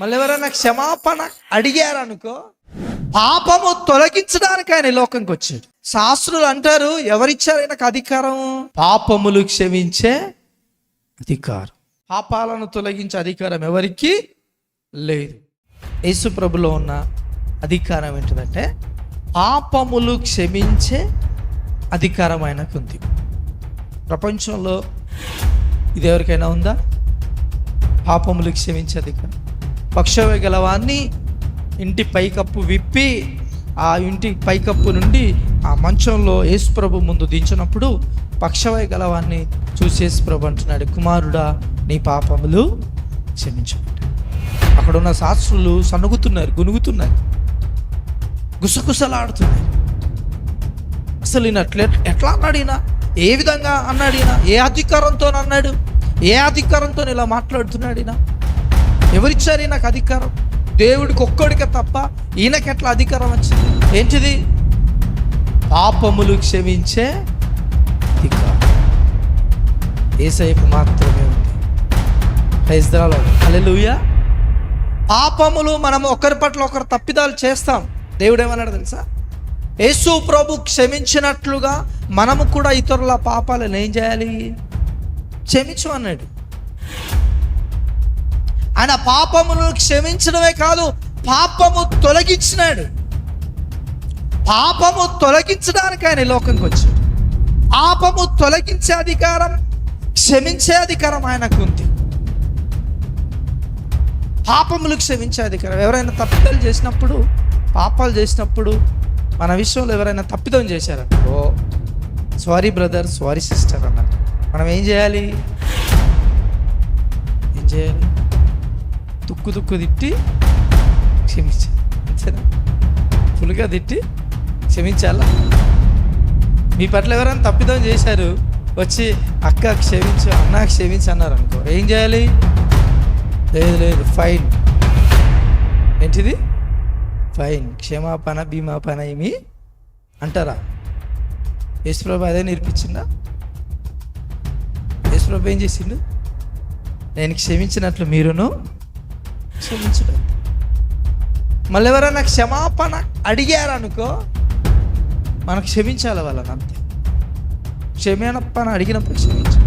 మళ్ళీ ఎవరైనా క్షమాపణ అడిగారనుకో పాపము తొలగించడానికి ఆయన లోకంకి వచ్చాడు. శాస్త్రులు అంటారు ఎవరిచ్చారు ఆయనకు అధికారం? పాపములు క్షమించే అధికారం. పాపాలను తొలగించే అధికారం ఎవరికి లేదు. యేసు ప్రభులో ఉన్న అధికారం ఏంటిదంటే పాపములు క్షమించే అధికారం ఆయనకు ఉంది ప్రపంచంలో ఇది ఎవరికైనా ఉందా? పాపములు క్షమించే అధికారం. పక్షవ గలవాన్ని ఇంటి పైకప్పు విప్పి ఆ ఇంటి పైకప్పు నుండి ఆ మంచంలో యేసుప్రభు ముందు దించినప్పుడు పక్షవై గలవాన్ని చూసి యేసుప్రభు అంటున్నాడు కుమారుడా నీ పాపములు క్షమించబడ్డాయి అక్కడ ఉన్న శాస్త్రులు సనుగుతున్నారు గునుగుతున్నారు గుసగుసలాడుతున్నారు. అసలు ఈయన అట్లా ఎట్లా అన్నాడినా ఏ విధంగా అన్నాడినా ఏ అధికారంతో అన్నాడు ఏ అధికారంతో ఇలా మాట్లాడుతున్నాడినా ఎవరిచ్చారు నాకు అధికారం? దేవుడికి ఒక్కడికే తప్ప ఈయనకి ఎట్లా అధికారం వచ్చింది? ఏంటిది? పాపములు క్షమించే అధికారం. ఏసైపు మాత్రమే ఉంది. హైదరాబాద్ పాపములు మనం ఒకరి పట్ల ఒకరు తప్పిదాలు చేస్తాం. దేవుడు ఏమన్నాడు తెలుసా? యేసు ప్రభు క్షమించినట్లుగా మనము కూడా ఇతరుల పాపాలను ఏం చేయాలి? క్షమించు అన్నాడు ఆయన పాపములను క్షమించడమే కాదు పాపము తొలగించినాడు. పాపము తొలగించడానికి ఆయన లోకంకి వచ్చాడు. పాపము తొలగించే అధికారం క్షమించే అధికారం ఆయనకు ఉంది పాపములు క్షమించే అధికారం. ఎవరైనా తప్పిదాలు చేసినప్పుడు పాపాలు చేసినప్పుడు మన విషయంలో ఎవరైనా తప్పిదం చేశారనుకో సారీ బ్రదర్ సారీ సిస్టర్ అన్నారు. మనం ఏం చేయాలి? ఏం చేయాలి? తుక్కు తుక్కు తిట్టి క్షమించాలి అంతేనా ఫుల్గా తిట్టి క్షమించాలా? మీ పట్ల ఎవరైనా తప్పిదం చేశారు వచ్చి అక్క క్షమించు అన్న క్షమించు అన్నారు అనుకో ఏం చేయాలి? లేదు లేదు ఫైన్. ఏంటిది? ఫైన్. క్షమాపణ భీమాపణ ఏమి అంటారా? యేసుప్రభు అదే నేర్పించిందా? యేసుప్రభు ఏం చేసిండు? నేను క్షమించినట్లు మీరును క్షమించడం మళ్ళీ ఎవరైనా క్షమాపణ అడిగారనుకో మనం క్షమించాలి వాళ్ళని అంతే. క్షమాపణ అడిగినప్పుడు క్షమించాలి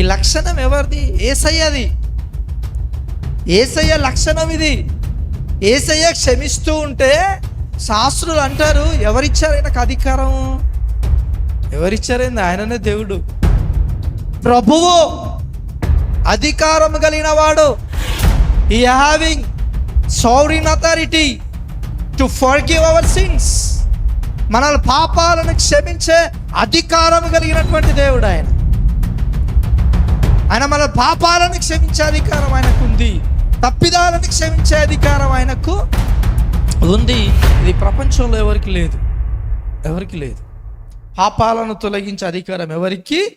ఈ లక్షణం ఎవరిది? ఏసయ్యది. ఏసయ్య లక్షణం ఇది. ఏసయ్య క్షమిస్తూ ఉంటే శాస్త్రులు అంటారు ఎవరిచ్చారు ఆయనకు అధికారం? ఎవరిచ్చారైంది ఆయననే దేవుడు. ప్రభువు అధికారం కలిగిన వాడు. ఈ having sovereign authority to forgive our sins మన పాపాలను క్షమించే అధికారం కలిగినటువంటి దేవుడు ఆయన. ఆయన మన పాపాలను క్షమించే అధికారం ఆయనకు ఉంది తప్పిదాలను క్షమించే అధికారం ఆయనకు ఉంది. ఇది ప్రపంచంలో ఎవరికి లేదు? ఎవరికి లేదు. పాపాలను తొలగించే అధికారం ఎవరికి?